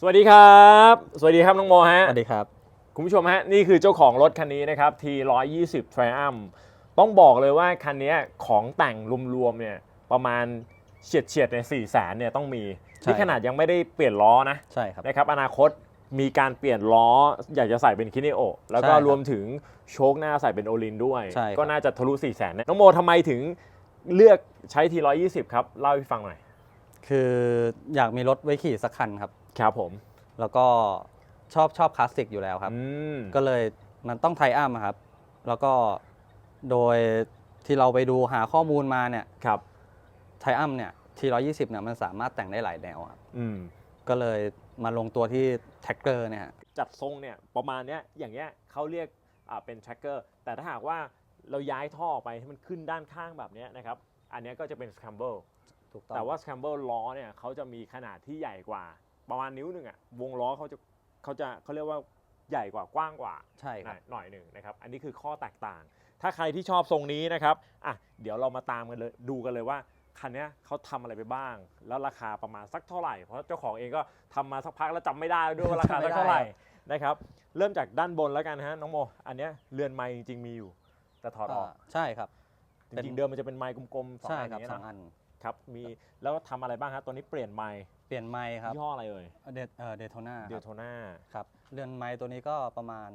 สวัสดีครับ สวัสดีครับน้องโมฮะ สวัสดีครับ คุณผู้ชมฮะ นี่คือเจ้าของรถคันนี้นะครับ T120 Triumph ต้องบอกเลยว่าคันนี้ของแต่งรวมๆเนี่ยประมาณเฉียดเฉียดๆใน4 0 0 0 0เนี่ยต้องมีใช่นี่ขนาดยังไม่ได้เปลี่ยนล้อนะใช่ครับนะครับอนาคตมีการเปลี่ยนล้ออยากจะใส่เป็นคิเนโอแล้วก็ใช่ครับรวมถึงโชคหน้าใส่เป็นโอลินด้วยใช่ครับก็น่าจะทะลุ4 0 0 0 0นะน้องโมทำไมถึงเลือกใช้ T120 ครับ เล่าให้ฟังหน่อย คืออยากมีรถไว้ขี่สักคันครับ ครับผม แล้วก็ชอบชอบคลาสสิกอยู่แล้วครับ อืมก็เลยมันต้องไทอัมครับ แล้วก็โดยที่เราไปดูหาข้อมูลมาเนี่ยครับ ไทอัมเนี่ยทีร้อยี่สิบเนี่ยมันสามารถแต่งได้หลายแนวครับ อืม ก็เลยมาลงตัวที่แท็กเกอร์เนี่ยฮะจัดทรงเนี่ยประมาณเนี้ยอย่างเงี้ยเขาเรียกอ่าเป็น tracker แต่ถ้าหากว่าเราย้ายท่อไปให้มันขึ้นด้านข้างแบบเนี้ยนะครับ อันเนี้ยก็จะเป็น scramble ถูกต้องแต่ว่า scramble ล้อเนี่ยเขาจะมีขนาดที่ใหญ่กว่า ประมาณนิ้วหนึ่งอะวงล้อเขาจะเขาจะเขาเรียกว่าใหญ่กว่ากว้างกว่าใช่ครับหน่อยหนึ่งนะครับ อันนี้คือข้อแตกต่าง ถ้าใครที่ชอบทรงนี้นะครับอะเดี๋ยวเรามาตามกันเลยดูกันเลยว่าคันเนี้ยเขาทำอะไรไปบ้าง แล้วราคาประมาณสักเท่าไหร่ เพราะเจ้าของเองก็ทำมาสักพักแล้วจำไม่ได้ด้วยว่าราคาสักเท่าไหร่นะครับ เริ่มจากด้านบนแล้วกันฮะน้องโม อันเนี้ยเรือนไม้จริงๆมีอยู่ แต่ถอดออกอ่าใช่ครับจเป็นริงๆเดิมมันจะเป็นไม้กลมๆสองใช่อันอครัย่าบงเงี้ยสองนะอัน ครับมีแล้วทำอะไรบ้างฮะตัวนี้เปลี่ยนไม้เปลี่ยนไม้ครับยี่ห้ออะไรเอ่ยเดเอ่อเดโทนาเดลโทนาครับเรือนไม้ตัวนี้ก็ประมาณ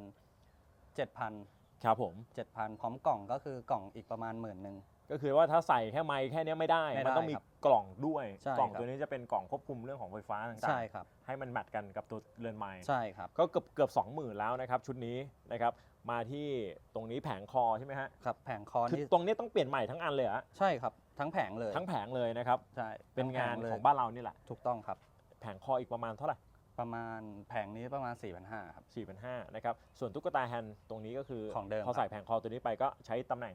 7,000 ครับผม7,000 พร้อมกล่องก็คือกล่องอีกประมาณหมื่นหนึ่ง ก็คือว่าถ้าใส่แค่ไม้แค่เนี้ยไม่ได้ ไม่ได้มันต้องมีครับกล่องด้วย ใช่กล่องครับ ตัวนี้จะเป็นกล่องควบคุมเรื่องของไฟฟ้าต่างๆใช่ครับให้มันแมทกันกับตัวเรือนไม้ใช่ครับ ก็เกือบเกือบสองหมื่นแล้วนะครับชุดนี้นะครับมาที่ตรงนี้แผงคอใช่ไหมฮะครับแผงคอคือนี่ตรงนี้ต้องเปลี่ยนใหม่ทั้งอันเลยเหรอฮะใช่ครับ ทั้งแผงเลยทั้งแผงเลยนะครับ ใช่เป็นทั้แผงานเลยของบ้านเรานี่แหละ ถูกต้องครับ แผงคออีกประมาณเท่าไหร่ประมาณแผงนี้ประมาณ4,500ครับ 4 5 0 0นะครับส่วนตุ๊กตาแฮนด์ตรงนี้ก็คือของเดิมพอใส่แผงคอตัวนี้ไปก็ใช้ตำแหน่ง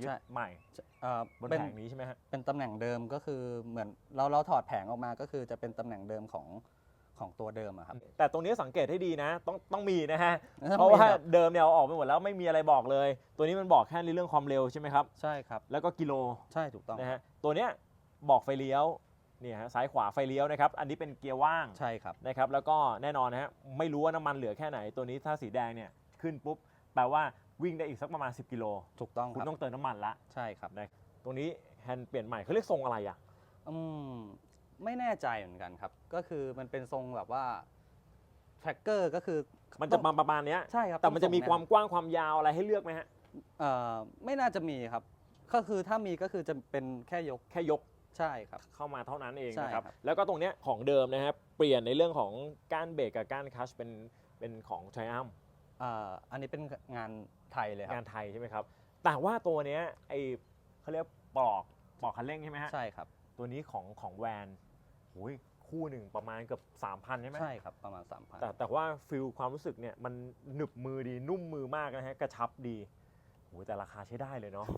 ยึดใช่ ใหม่เอ่อบนเป็นแผงนี้ใช่ไหมฮะ เป็นตำแหน่งเดิมก็คือเหมือนเราเราถอดแผงออกมาก็คือจะเป็นตำแหน่งเดิมของของตัวเดิมอะครับ แต่ตรงนี้สังเกตให้ดีนะ ต้องต้องมีนะฮะต้องเพราะว่ามีครับเดิมเนี่ยเอาออกไปหมดแล้วไม่มีอะไรบอกเลย ตัวนี้มันบอกแค่ในเรื่องความเร็วใช่ไหมครับ ใช่ครับ แล้วก็กิโลใช่ถูกต้องนะฮะ ตัวเนี้ยบอกไฟเลี้ยวเนี่ยฮะซ้ายขวาไฟเลี้ยวนะครับ อันนี้เป็นเกียร์ว่างใช่ครับ นะครับ แล้วก็แน่นอนนะฮะ ไม่รู้ว่าน้ำมันเหลือแค่ไหน ตัวนี้ถ้าสีแดงเนี่ยขึ้นปุ๊บ แปลว่า วิ่งได้อีกสักประมาณ 10 กิโล ถูกต้องคุคณรับต้องเติมน้ำมันละใช่ครับนะตรงนี้แฮนด์เปลี่ยนใหม่เขาเรียกทรงอะไรอะ อืมไม่แน่ใจเหมือนกันครับ ก็คือมันเป็นทรงแบบว่าแทร็กเกอร์ก็คือมันจะมาประมาณเนี้ย ใช่ครับแต่มันจะมีต้องความส่งกว้างความยาวอะไรให้เลือกไหมฮะ เอ่อไม่น่าจะมีครับ ก็คือถ้ามีก็คือจะเป็นแค่ยกแค่ยกใช่ครับ เข้ามาเท่านั้นเองใช่นะครับครับ แล้วก็ตรงเนี้ยของเดิมนะครับ เปลี่ยนในเรื่องของก้านเบรกกับก้านคลัชเป็นเป็นของ Triumph อ่าอันนี้เป็นงานไทยเลยคงารับนไทยใช่ไหมครับ แต่ว่าตัวเนี้ยไอเขาเรียกปลอกปลอกคันเร่งใช่ไหมฮะ ใช่ครับ ตัวนี้ของของแวนโอ้ยคู่หนึ่งประมาณเกือบ3,000ใช่ไหมใช่ครับประมาณ 3,000 แต่แต่ว่าฟิลความรู้สึกเนี่ยมันหนึบมือดีนุ่มมือมากนะฮะกระชับดีโอ้ยแต่ราคาใช้ได้เลยเนาะ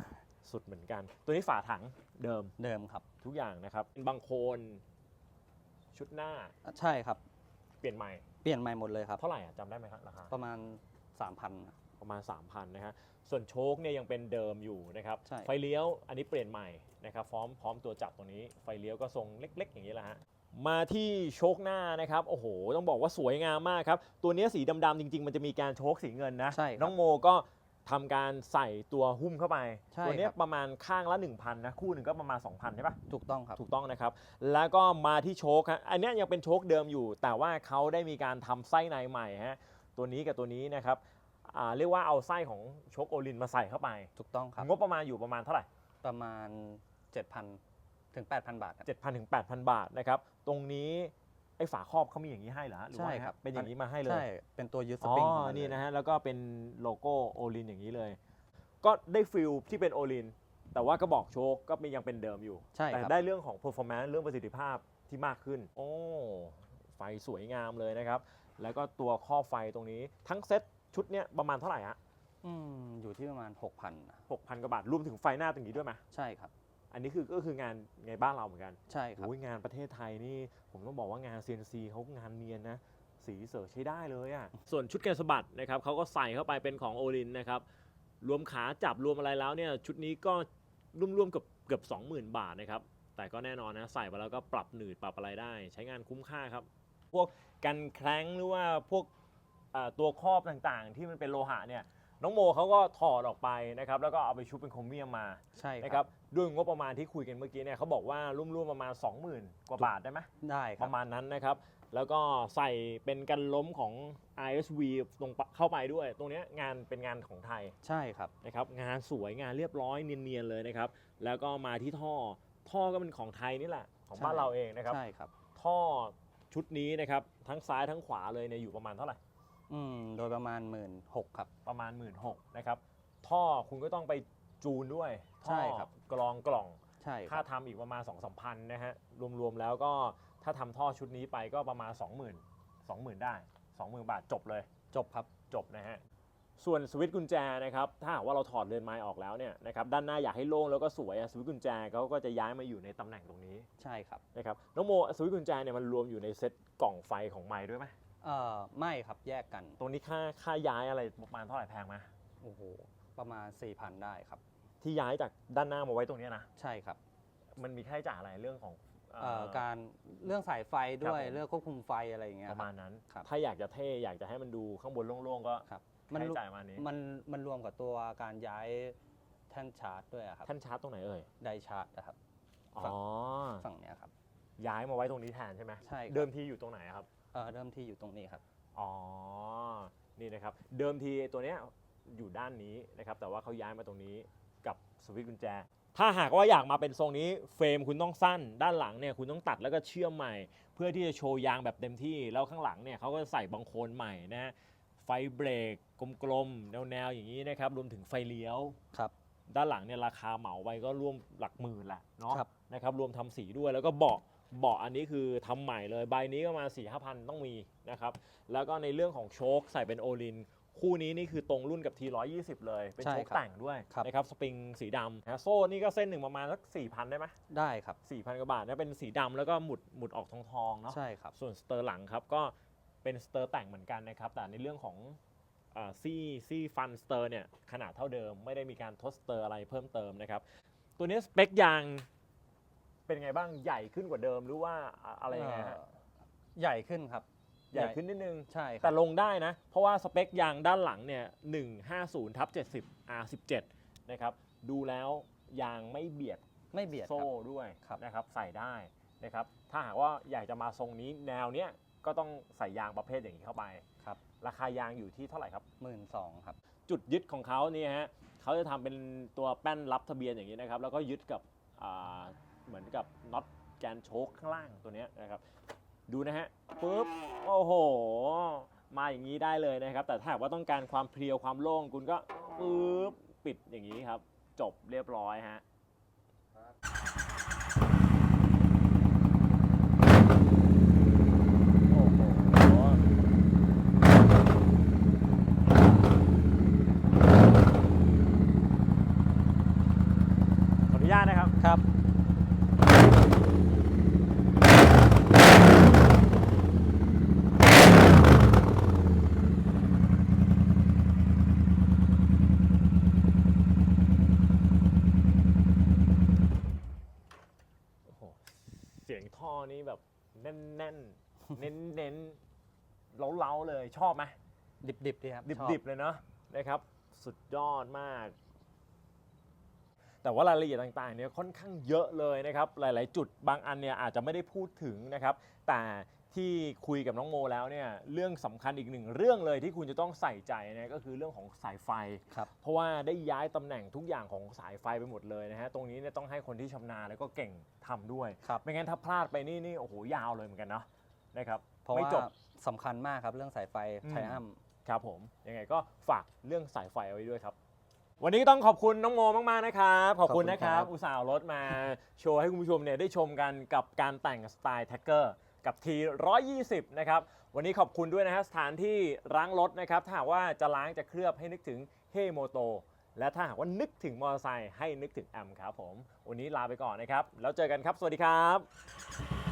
สุดเหมือนกัน ตัวนี้ฝาถังเดิมเดิมครับทุกอย่างนะครับเป็นบางโคนชุดหน้า ใช่ครับ เปลี่ยนใหม่เปลี่ยนใหม่หมดเลยครับ เท่าไหร่อะจำได้ไหมครับราคาประมาณ 3,000ประมาณ 3,000นะฮะส่วนโชคเนี่ยยังเป็นเดิมอยู่นะครับใช่ ไฟเลี้ยวอันนี้เปลี่ยนใหม่นะครับพร้อมพร้อมตัวจับตรงนี้ไฟเลี้ยวก็ทรงเล็ก ๆ อย่างนี้แหละฮะมาที่โชคหน้านะครับโอ้โห ต้องบอกว่าสวยงามมากครับ ตัวเนี้ยสีดำๆจริง ๆ มันจะมีการโชคสีเงินนะ ใช่ครับ น้องโมก็ ทำการใส่ตัวหุ้มเข้าไป ใช่ตัวเนี้ยครับ ประมาณข้างละ 1,000นะคู่หนึ่งก็ประมาณ 2,000ใช่ปะ ถูกต้องครับ ถูกต้องนะครับ แล้วก็มาที่โชคฮะอันเนี้ยยังเป็นโชคเดิมอยู่ แต่ว่าเขาได้มีการทำไส้ในใหม่ฮะ ตัวนี้กับตัวนี้นะครับอ่าเรียกว่าเอาไส้ของโชคโอลินมาใส่เข้าไป ถูกต้องครับ งบประมาณอยู่ประมาณเท่าไหร่ ประมาณ 7,000 ถึง 8,000 บาทครับ 7,000ถึง8,000 บาทนะครับ ตรงนี้ ไอ้ฝาครอบเขามีอย่างนี้ให้เหรอฮะหรือว่าใช่ไงครับ เป็นอย่างนี้มาให้เลยใช่ เป็นตัวยึดสอ๋อปริงของมันี่เลยนะฮะแล้วก็เป็นโลโก้โอลินอย่างนี้เลย ก็ได้ฟิลที่เป็นโอลินแต่ว่ากระบอกโชคก็ยังเป็นเดิมอยู่ ใช่แต่ครับ ได้เรื่องของ performance เรื่องประสิทธิภาพที่มากขึ้น โอ้ ไฟสวยงามเลยนะครับ แล้วก็ตัวข้อไฟตรงนี้ทั้งเซ็ตชุดเนี้ยประมาณเท่าไหร่ฮะอืมอยู่ที่ประมาณ 6,000นะ6,000กว่าบาทรวมถึงไฟหน้าตรงนี้ด้วยไหมใช่ครับ อันนี้คือก็คืองานในบ้านเราเหมือนกันใช่ครับโอ้ยงานประเทศไทยนี่ผมต้องบอกว่างาน CNC เขางานเนียนนะ สีเสือใช้ได้เลยอะ่ะส่วนชุดแกนสะบัดนะครับเขาก็ใส่เข้าไปเป็นของโอลินนะครับรวมขาจับรวมอะไรแล้วเนี่ยชุดนี้ก็รวมๆเกับเกือบ20,000 บาทนะครับแต่ก็แน่นอนนะใส่ไปแล้วก็ปรับหนืดปรับอะไรได้ ใช้งานคุ้มค่าครับ พวกกันแคร้งหรือว่าพวกเอ่อตัวครอบต่างๆ ที่มันเป็นโลหะเนี่ย น้องโมเขาก็ถอดออกไปนะครับแล้วก็เอาไปชุบเป็นโครเมียมมาใช่นะคครัรับบด้วยงบประมาณที่คุยกันเมื่อกี้เนี่ยเขาบอกว่าร่วมๆประมาณ 20,000 กว่าบาทได้ไหมได้คปรับ ระมาณนั้นนะครับ แล้วก็ใส่เป็นกันล้มของ ISV ตรงปะเข้าไปด้วย ตรงเนี้ยงานเป็นงานของไทย ใช่ครับ นะครับงานสวยงานเรียบร้อยเนียนๆเลยนะครับ แล้วก็มาที่ท่อท่อก็เป็นของไทยนี่แหละ ของบ้านใช่เราเองนะครับ ใช่ครับ ท่อชุดนี้นะครับทั้งซ้ายทั้งขวาเลยเนี่ยอยู่ประมาณเท่าไหร่ อืมโดยประมาณหมื่นหกครับ ประมาณ 1 6ื่นนะครับ ท่อคุณก็ต้องไปจูนด้วยท่อใช่ครับ กรองกล่อง ใช่คค่ารับทำอีกประมาณ2องสามพันนะฮะ รวมๆแล้วก็ถ้าทำท่อชุดนี้ไปก็ประมาณ 20,000 20,000 ได้ 20,000 บาทจบเลย จบครับ จบนะฮะ ส่วนสวิตช์กุญแจนะครับ ถ้าหากว่าเราถอดเรือนไม้ออกแล้วเนี่ยนะครับ ด้านหน้าอยากให้โล่งแล้วก็สวยอะสวิตช์กุญแจเขาก็จะย้ายมาอยู่ในตำแหน่งตรงนี้ใช่ครับ นะครับ น้องโมสวิตช์กุญแจเนี่ยมันรวมอยู่ในเซ็ตกล่องไฟของไม้ด้วยไหม เอ่อไม่ครับแยกกันตรงนี้ค่าค่าย้ายอะไรประมาณเท่าไหร่แพงไหมโอ้โหประมาณ 4,000 ได้ครับ ที่ย้ายจากด้านหน้ามาไว้ตรงเนี้ยนะใช่ครับมันมีค่าใช้จ่ายอะไรเรื่องของเอ่อเอ่อการเรื่องสายไฟด้วครับผมยเรื่องควบคุมไฟอะไรอย่างเงี้ยประคมารัณบนั้น ครับ ถ้าอยากจะเท่อยากจะให้มันดูข้างบนโล่งๆก็ครับค่าใช้รวจ่ายประมาณนี้มันมันรวมกับตัวการย้ายแท่นชาร์จด้วยอะครับท่านชาร์จตรงไหนเอ่ยไดชาร์จนะครับ อ๋อฝั่งเนี้ยครับ ย้ายมาไว้ตรงนี้แทนใช่ไหมใช่ครับ เดิมทีอยู่ตรงไหนอะครับ เอ่อเริ่มที่อยู่ตรงนี้ครับ อ๋อ นี่นะครับ เดิมทีตัวเนี้ยอยู่ด้านนี้นะครับ แต่ว่าเขาย้ายมาตรงนี้กับสวิตช์กุญแจ ถ้าหากว่าอยากมาเป็นทรงนี้เฟรมคุณต้องสั้น ด้านหลังเนี่ยคุณต้องตัดแล้วก็เชื่อมใหม่ เพื่อที่จะโชว์ยางแบบเต็มที่ แล้วข้างหลังเนี่ยเขาก็ใส่บังโคลนใหม่นะฮะ ไฟเบรกกลมๆ แนวๆ อย่างนี้นะครับ รวมถึงไฟเลี้ยว ครับ ด้านหลังเนี่ยราคาเหมาไปก็ร่วมหลักหมื่นแหละเนาะครับ นะครับรวมทำสีด้วยแล้วก็เบาะ เบาะอันนี้คือทำใหม่เลยใบนี้ก็มา4ี่ห้าพันต้องมีนะครับแล้วก็ในเรื่องของโชคใส่เป็นโอลินคู่นี้นี่คือตรงรุ่นกับ T120 เลย เป็นใช่โชคครับแต่งด้วยครับนะครับสปริงสีดำนะโซ่นี่ก็เส้นหนึ่งประมาณสัก4,000 ได้ไหมได้ครับ 4,000 กว่าบาทนะเป็นสีดำแล้วก็หมุดหมุดออกทองทองๆเนาะใช่ครับส่วนสเตอร์หลังครับก็เป็นสเตอร์แต่งเหมือนกันนะครับ แต่ในเรื่องของอ่าซี่ซี่ฟันสเตอร์เนี่ยขนาดเท่าเดิม ไม่ได้มีการทดสเตอร์อะไรเพิ่มเติมนะครับ ตัวนี้สเปคยาง เป็นไงบ้างใหญ่ขึ้นกว่าเดิมหรือว่าอะอะไรยังไงฮะเอ่อใหญ่ขึ้นครับ ใหญ่ขึ้นนิดนึง ใช่คแต่รับลงได้นะ เพราะว่าสเปคยางด้านหลังเนี่ย150ทับ70 R17 นะครับดูแล้วยางไม่เบียดไม่เบียดคโซ่รับด้วยครับนะครับใส่ได้นะครับถ้าหากว่าอยากจะมาทรงนี้แนวเนี้ยก็ต้องใส่ยางประเภทอย่างนี้เข้าไปครับราคายางอยู่ที่เท่าไหร่ครับหมื่นสองครับ จุดยึดของเขาเนี่ยฮะเขาจะทำเป็นตัวแป้นรับทะเบียนอย่างนี้นะครับแล้วก็ยึดกับอ่า เหมือนกับน็อตแกนโชคข้างล่างตัวนี้นะครับดูนะฮะปุ๊บโอ้โห มาอย่างนี้ได้เลยนะครับ แต่ถ้าหากว่าต้องการความเพรียวความโล่งคุณก็ปุ๊บปิดอย่างนี้ครับ จบเรียบร้อยฮะขออนุญาตนะครับ ครับ สียงท่อนี้แบบแน่นๆเน้นเน้นเน้นๆเล้าๆเลยชอบไหมดิบดิบๆดีครับชอบดิบๆเลยเนาะนะครับ สุดยอดมาก แต่ว่ารายละเอียดต่างๆเนี่ยค่อนข้างเยอะเลยนะครับ หลาย ๆ จุดบางอันเนี่ยอาจจะไม่ได้พูดถึงนะครับ แต่ ที่คุยกับน้องโมแล้วเนี่ยเรื่องสำคัญอีกหนึ่งเรื่องเลยที่คุณจะต้องใส่ใจเนี่ยก็คือเรื่องของสายไฟ ครับ เพราะว่าได้ย้ายตำแหน่งทุกอย่างของสายไฟไปหมดเลยนะฮะตรงนี้เนี่ยต้องให้คนที่ชำนาญแล้วก็เก่งทำด้วยครับ ไม่งั้นถ้าพลาดไปนี่นี่โอ้โหยาวเลยเหมือนกันเนาะนะครับเพราะไม่ว่าจบ สำคัญมากครับเรื่องสายไฟอืม ไทอัม ครับผมยังไงก็ฝากเรื่องสายไฟเอาไว้ด้วยครับ วันนี้ต้องขอบคุณน้องโมมากๆนะครับขอบคุณนะครับอุตส่าห์เอารถมา โชว์ให้คุณผู้ชมเนี่ยได้ชมกันกับการแต่งสไตล์แท็กเกอร์ กับ T 120 นะครับวันนี้ขอบคุณด้วยนะฮะสถานที่ล้างรถนะครับถ้าหากว่าจะล้างจะเคลือบให้นึกถึงเฮโมโตและถ้าหากว่านึกถึงมอเตอร์ไซค์ให้นึกถึงแอมครับผม วันนี้ลาไปก่อนนะครับ แล้วเจอกันครับ สวัสดีครับ